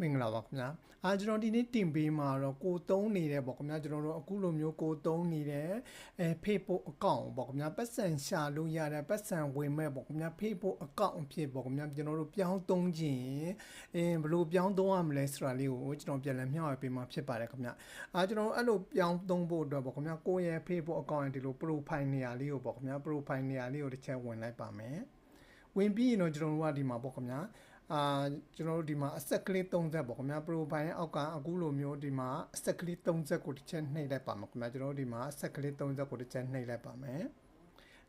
မင်္ဂလာပါခင်ဗျာအာကျွန်တော်ဒီနေ့တင်ပေးမှာတော့ကိုသုံးနေတယ်ပေါ့ခင်ဗျာကျွန်တော်တို့အခုလိုမျိုးကိုသုံးနေတဲ့အဲ Facebook account ပေါ့ခင်ဗျာပတ်စံရှာလို့ရတဲ့ပတ်စံဝင်မဲ့ပေါ့ခင်ဗျာ Facebook account အဖြစ်ပေါ့ခင်ဗျာကျွန်တော်တို့ပြောင်းသုံးခြင်းအင်းဘယ်လိုပြောင်းသုံးရမလဲဆိုတာလေးကိုကျွန်တော်ပြန်လည်မျှဝေပေးမှာဖြစ်ပါတယ်ခင်ဗျာအာကျွန်တော်အဲ့လိုပြောင်းသုံးဖို့အတွက်ပေါ့ခင်ဗျာကိုယ့်ရဲ့ Facebook account ဒီလို profile နေရာလေးကိုပေါ့ခင်ဗျာ profile နေရာလေးကိုတစ်ချက်ဝင်လိုက်ပါမယ်ဝင်ပြီးရင်တော့ကျွန်တော်တို့ကဒီမှာပေါ့ခင်ဗျာ အာကျွန်တော်တို့ဒီမှာအဆက်ကလေး30ပေါ့ခင်ဗျာ profile အောက်ကအခုလိုမျိုးဒီမှာအဆက်ကလေး30ကိုတစ်ချက်နှိပ်လိုက်ပါမယ်ခင်ဗျာကျွန်တော်တို့ဒီမှာအဆက်ကလေး30ကိုတစ်ချက်နှိပ်လိုက်ပါမယ်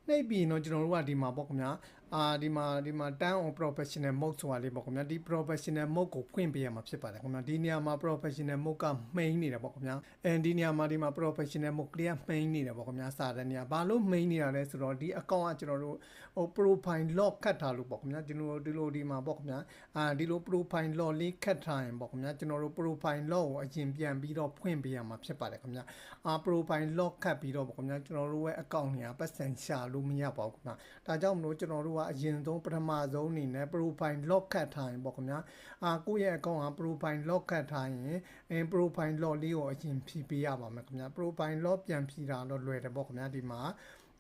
နှိပ်ပြီးတော့ကျွန်တော်တို့ကဒီမှာပေါ့ခင်ဗျာ အာဒီမှာဒီမှာ turn on professional mode ဆိုတာလေးပေါ့ခင်ဗျာဒီ professional mode ကိုဖွင့်ပေးရမှာဖြစ်ပါတယ်ခင်ဗျာဒီနေရာမှာ professional mode က main နေတယ်ပေါ့ခင်ဗျာအဲဒီနေရာမှာဒီမှာ professional mode ကလေးက main နေတယ်ပေါ့ခင်ဗျာစတဲ့နေရာဘာလို့ main နေတာလဲဆိုတော့ဒီ account ကကျွန်တော်တို့ဟို profile lock ခတ်ထားလို့ပေါ့ခင်ဗျာကျွန်တော်ဒီလိုဒီမှာပေါ့ခင်ဗျာအာဒီလို profile lock လေးခတ်ထားရင်ပေါ့ခင်ဗျာကျွန်တော်တို့ profile lock ကိုအရင်ပြန်ပြီးတော့ဖွင့်ပေးရမှာဖြစ်ပါတယ်ခင်ဗျာအာ profile lock ခတ်ပြီးတော့ပေါ့ခင်ဗျာကျွန်တော်တို့ရဲ့ account တွေကပတ်စံရှာလို့မရပါဘူးခင်ဗျာဒါကြောင့်မလို့ကျွန်တော်တို့က အရင်ဆုံးပထမဆုံးအနေနဲ့ profile lock ခတ်ထားရင်ပေါ့ခင်ဗျာအာကိုယ့်ရဲ့ account က profile lock ခတ်ထားရင်အင်း profile lock လေးကိုအရင်ဖြည့်ပေးရပါမယ်ခင်ဗျာ profile lock ပြန်ဖြည့်တာတော့လွယ်တယ်ပေါ့ခင်ဗျာဒီမှာ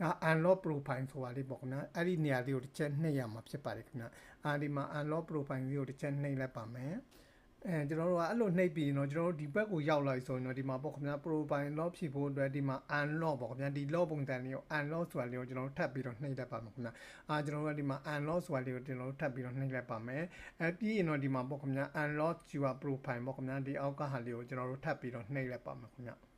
အာ unlock profile ဆိုတာလေးပေါ့ခင်ဗျာအဲ့ဒီနေရာလေးကိုတစ်ချက်နှိပ်ရမှာဖြစ်ပါတယ်ခင်ဗျာအာဒီမှာ unlock profile လေးကိုတစ်ချက်နှိပ်လိုက်ပါမယ် အဲကျွန်တော်တို့ကအဲ့လိုနှိပ်ပြီးတော့ကျွန်တော်တို့ဒီဘက်ကိုရောက်လာပြီဆိုရင်တော့ဒီမှာပေါ့ခင်ဗျာ profile lock ဖြည့်ဖို့အတွက်ဒီမှာ unlock ပေါ့ခင်ဗျာဒီ lock ပုံစံလေးကို unlock ဆိုတာလေးကိုကျွန်တော်တို့ထပ်ပြီးတော့နှိပ်လိုက်ပါမယ်ခင်ဗျာအာကျွန်တော်တို့ကဒီမှာ unlock ဆိုတာလေးကိုကျွန်တော်တို့ထပ်ပြီးတော့နှိပ်လိုက်ပါမယ်အဲပြီးရင်တော့ဒီမှာပေါ့ခင်ဗျာ unlock your profile ပေါ့ခင်ဗျာဒီအောက်ကဟာလေးကိုကျွန်တော်တို့ထပ်ပြီးတော့နှိပ်လိုက်ပါမယ်ခင်ဗျာ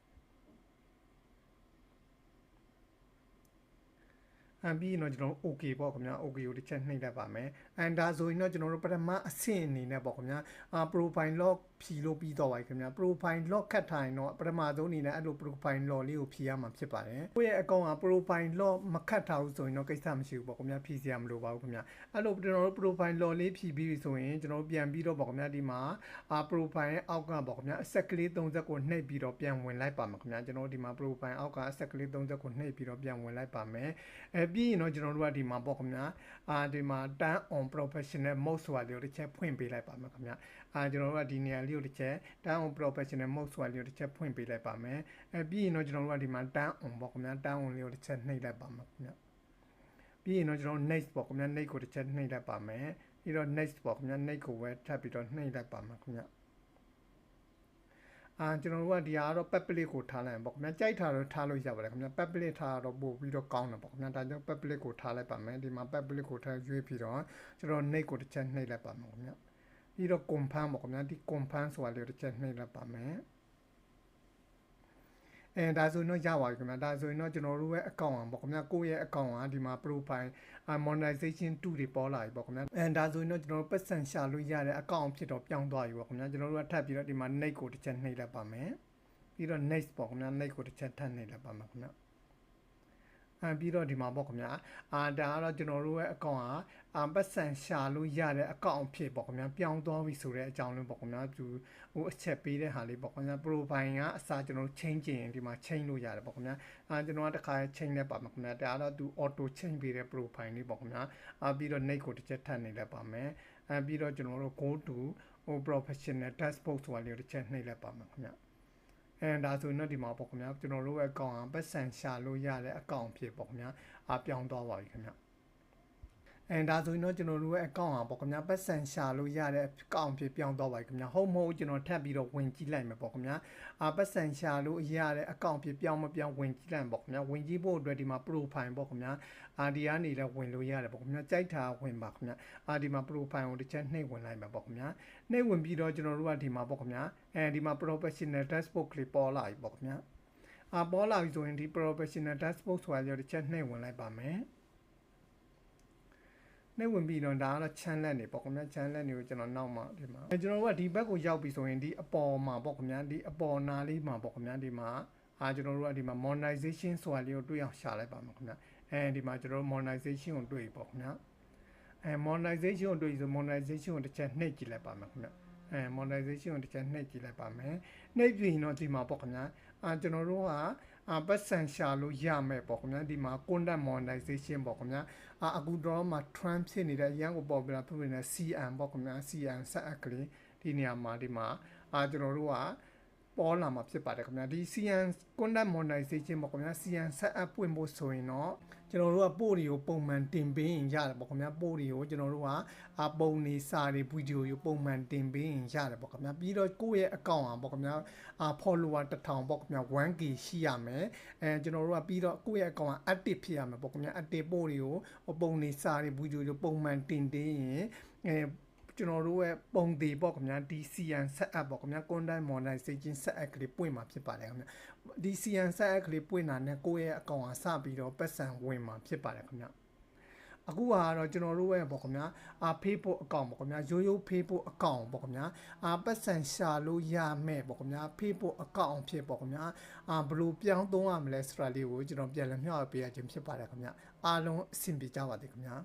အပြီးတော့ကျွန်တော်တို့ okay ပေါ့ခင်ဗျာ okay ကိုတစ်ချက်နှိပ်လိုက်ပါမယ်အန်ဒါဆိုရင်တော့ကျွန်တော်တို့ပထမအဆင့်အနေနဲ့ပေါ့ခင်ဗျာအာ profile lock ဖြီလို့ပြီးတော့ပါခင်ဗျာ profile lock ခတ်ထားရင်တော့ပထမဆုံးအနေနဲ့အဲ့လို profile lock လေးကိုဖြီရမှာဖြစ်ပါတယ်ကိုယ့်ရဲ့အကောင့်က profile lock မခတ်ထားဘူးဆိုရင်တော့ကိစ္စမရှိဘူးပေါ့ခင်ဗျာဖြီစရာမလိုပါဘူးခင်ဗျာအဲ့လိုကျွန်တော်တို့ profile lock လေးဖြီပြီးပြီဆိုရင်ကျွန်တော်တို့ပြန်ပြီးတော့ပေါ့ခင်ဗျာဒီမှာအာ profile အောက်ကပေါ့ခင်ဗျာအဆက်ကလေး30ကိုနှိပ်ပြီးတော့ပြန်ဝင်လိုက်ပါမယ်ခင်ဗျာကျွန်တော်တို့ဒီမှာ profile အောက်ကအဆက်ကလေး30ကိုနှိပ်ပြီးတော့ပြန်ဝင်လိုက်ပါမယ်အဲပြီးရင်တော့ကျွန်တော်တို့ကဒီမှာပေါ့ခင်ဗျာအာဒီမှာ turn on professional mode ဆိုတာလေးကိုတစ်ချက်ဖွင့်ပေးလိုက်ပါမယ်ခင်ဗျာအာကျွန်တော်တို့ကဒီနေရာလေးကိုတစ်ချက် turn on professional mode ဆိုတာလေးကိုတစ်ချက်ဖွင့်ပေးလိုက်ပါမယ်အဲပြီးရင်တော့ကျွန်တော်တို့ကဒီမှာ turn on ပေါ့ခင်ဗျာ turn on လေးကိုတစ်ချက်နှိပ်လိုက်ပါမယ်ခင်ဗျာပြီးရင်တော့ကျွန်တော် next ပေါ့ခင်ဗျာ next ကိုတစ်ချက်နှိပ်လိုက်ပါမယ်ပြီးတော့ next ပေါ့ခင်ဗျာ next ကိုပဲထပ်ပြီးတော့နှိပ်လိုက်ပါမယ်ခင်ဗျာအာကျွန်တော်တို့ကဒီဟာကတော့ public ကိုထားလိုက်ပေါ့ခင်ဗျာကြိုက်တာတော့ထားလို့ရပါတယ်ခင်ဗျာ public ထားတော့ပို့ပြီးတော့ကောင်းတယ်ပေါ့ခင်ဗျာဒါကြောင့် public ကိုထားလိုက်ပါမယ်ဒီမှာ public ကိုထားရွေးပြီးတော့ကျွန်တော် next ကိုတစ်ချက်နှိပ်လိုက်ပါမယ်ခင်ဗျာ ပြီးတော့ confirm ပေါ့ခင်ဗျာဒီ confirm ဆိုတာလေးကိုတစ်ချက်နှိပ်လိုက်ပါမယ်အဲဒါဆိုရင်တော့ရပါပြီခင်ဗျာဒါဆိုရင်တော့ကျွန်တော်တို့ရဲ့ account อ่ะပေါ့ခင်ဗျာကိုယ့်ရဲ့ account อ่ะဒီမှာ profile monetization 2တွေပေါ်လာပြီပေါ့ခင်ဗျာအဲဒါဆိုရင်တော့ကျွန်တော်တို့ပတ်စံရှာလို့ရတဲ့ account ဖြစ်တော့ပြောင်းသွားပြီပေါ့ခင်ဗျာကျွန်တော်တို့ကထပ်ပြီးတော့ဒီမှာ next ကိုတစ်ချက်နှိပ်လိုက်ပါမယ်ပြီးတော့ next ပေါ့ခင်ဗျာ next ကိုတစ်ချက်ထပ်နှိပ်လိုက်ပါမယ်ခင်ဗျာ အဲပြီးတော့ဒီမှာပေါ့ခင်ဗျာအာဒါကတော့ကျွန်တော်တို့ရဲ့အကောင့်ဟာပတ်စံရှာလို့ရတဲ့အကောင့်ဖြစ်ပေါ့ခင်ဗျာပြောင်းသွားပြီဆိုတဲ့အကြောင်းလေးပေါ့ခင်ဗျာသူဟိုအချက်ပေးတဲ့ဟာလေးပေါ့ခင်ဗျာ profile ကအစားကျွန်တော်တို့ change ကျင်ဒီမှာ change လို့ရတယ်ပေါ့ခင်ဗျာအာကျွန်တော်ကတစ်ခါ change လိုက်ပါမယ်ခင်ဗျာဒါကတော့သူ auto change ပေးတဲ့ profile လေးပေါ့ခင်ဗျာအာပြီးတော့ next ကိုတစ်ချက်ထပ်နေလိုက်ပါမယ်အဲပြီးတော့ကျွန်တော်တို့ go to ဟို professional dashboard ဆိုတာလေးကိုတစ်ချက်နှိပ်လိုက်ပါမယ်ခင်ဗျာ အဲဒါဆိုရင်တော့ဒီမှာပေါ့ခင်ဗျာကျွန်တော်တို့ရဲ့အကောင့်ကပတ်စံရှာလို့ရတဲ့အကောင့်ဖြစ်ပေါ့ခင်ဗျာအပြောင်းသွားပါပြီခင်ဗျာ အဲဒါဆိုရင်တော့ကျွန်တော်တို့ရဲ့အကောင့်ဟာပေါ့ခင်ဗျာပတ်စံရှာလို့ရတဲ့အကောင့်ဖြစ်ပြောင်းသွားပါပြီခင်ဗျာဟုတ်မဟုတ်ကျွန်တော်ထပ်ပြီးတော့ဝင်ကြည့်လိုက်မယ်ပေါ့ခင်ဗျာအာပတ်စံရှာလို့ရတဲ့အကောင့်ဖြစ်ပြောင်းမပြောင်းဝင်ကြည့်လိုက်ပေါ့ခင်ဗျာဝင်ကြည့်ဖို့အတွက်ဒီမှာ profile ပေါ့ခင်ဗျာအာဒီကနေလည်းဝင်လို့ရတယ်ပေါ့ခင်ဗျာကြိုက်တာဝင်ပါခင်ဗျာအာဒီမှာ profile ကိုတစ်ချက်နှိပ်ဝင်လိုက်မယ်ပေါ့ခင်ဗျာနှိပ်ဝင်ပြီးတော့ကျွန်တော်တို့ကဒီမှာပေါ့ခင်ဗျာအဲဒီမှာ professional dashboard ကလေးပေါ်လာပြီပေါ့ခင်ဗျာအာပေါ်လာပြီဆိုရင်ဒီ professional dashboard ဆိုတာကြောတစ်ချက်နှိပ်ဝင်လိုက်ပါမယ် နှိပ်ဝင်ပြီးတော့ဒါကတော့ channel နေပေါ့ခင်ဗျာ channel နေကိုကျွန်တော်နောက်မှဒီမှာအဲကျွန်တော်တို့ကဒီဘက်ကိုရောက်ပြီဆိုရင်ဒီအပေါ်မှာပေါ့ခင်ဗျာဒီအပေါ်နာလေးမှာပေါ့ခင်ဗျာဒီမှာအာကျွန်တော်တို့ကဒီမှာ monetization ဆိုတာလေးကိုတွေ့အောင်ရှာလိုက်ပါမယ်ခင်ဗျာအဲဒီမှာကျွန်တော်တို့ monetization ကိုတွေ့ပြီပေါ့ခင်ဗျာအဲ monetization ကိုတွေ့ပြီဆို monetization ကိုတစ်ချက်နှိပ်ကြည့်လိုက်ပါမယ်ခင်ဗျာအဲ monetization ကိုတစ်ချက်နှိပ်ကြည့်လိုက်ပါမယ်နှိပ်ပြီးတော့ဒီမှာပေါ့ခင်ဗျာ အာကျွန်တော်တို့ကအပတ်စံရှာလို့ရမယ်ပေါ့ခင်ဗျာဒီမှာ content monetization ပေါ့ခင်ဗျာအအခုတော့မှ trend ဖြစ်နေတဲ့ရန်ကိုပေါ်ပြတာဖြစ်နေတဲ့ CM ပေါ့ခင်ဗျာ CM ဆက်အပ်ကလေးဒီနေရာမှာဒီမှာအာကျွန်တော်တို့က ပေါ်လာမှာဖြစ်ပါတယ်ခင်ဗျာဒီ CN content monetization ပေါ့ခင်ဗျာ CN set up ပွင့်ဖို့ဆိုရင်တော့ကျွန်တော်တို့ကပို့တွေကိုပုံမှန်တင်ပေးရင်ရတယ်ပေါ့ခင်ဗျာပို့တွေကိုကျွန်တော်တို့ကအပုံနေစာတွေဗီဒီယိုတွေပုံမှန်တင်ပေးရင်ရတယ်ပေါ့ခင်ဗျာပြီးတော့ကိုယ့်ရဲ့ account อ่ะပေါ့ခင်ဗျာအာ follower 1000ပေါ့ခင်ဗျာ 1k ရှိရမယ်အဲကျွန်တော်တို့ကပြီးတော့ကိုယ့်ရဲ့ account อ่ะ active ဖြစ်ရမယ်ပေါ့ခင်ဗျာ active ပို့တွေကိုပုံနေစာတွေဗီဒီယိုတွေပုံမှန်တင်ပေးရင်အဲ ကျွန်တော်တို့ရဲ့ပုံသေးပေါ့ခင်ဗျာ DCN set up ပေါ့ခင်ဗျာ content monetization set up ကလေးပွင့်မှာဖြစ်ပါတယ်ခင်ဗျာ DCN set up ကလေးပွင့်တာနဲ့ကိုယ့်ရဲ့အကောင့်အစပြီးတော့ပတ်စံဝင်မှာဖြစ်ပါတယ်ခင်ဗျာအခုကတော့ကျွန်တော်တို့ရဲ့ပေါ့ခင်ဗျာအာ Facebook အကောင့်ပေါ့ခင်ဗျာရိုးရိုး Facebook အကောင့်ပေါ့ခင်ဗျာအာပတ်စံရှာလို့ရမယ်ပေါ့ခင်ဗျာ Facebook အကောင့်ဖြစ်ပေါ့ခင်ဗျာအာဘယ်လိုပြောင်းသုံးရမလဲဆိုတာလေးကိုကျွန်တော်ပြန်လည်မျှဝေပေးရခြင်းဖြစ်ပါတယ်ခင်ဗျာအားလုံးအဆင်ပြေကြပါစေခင်ဗျာ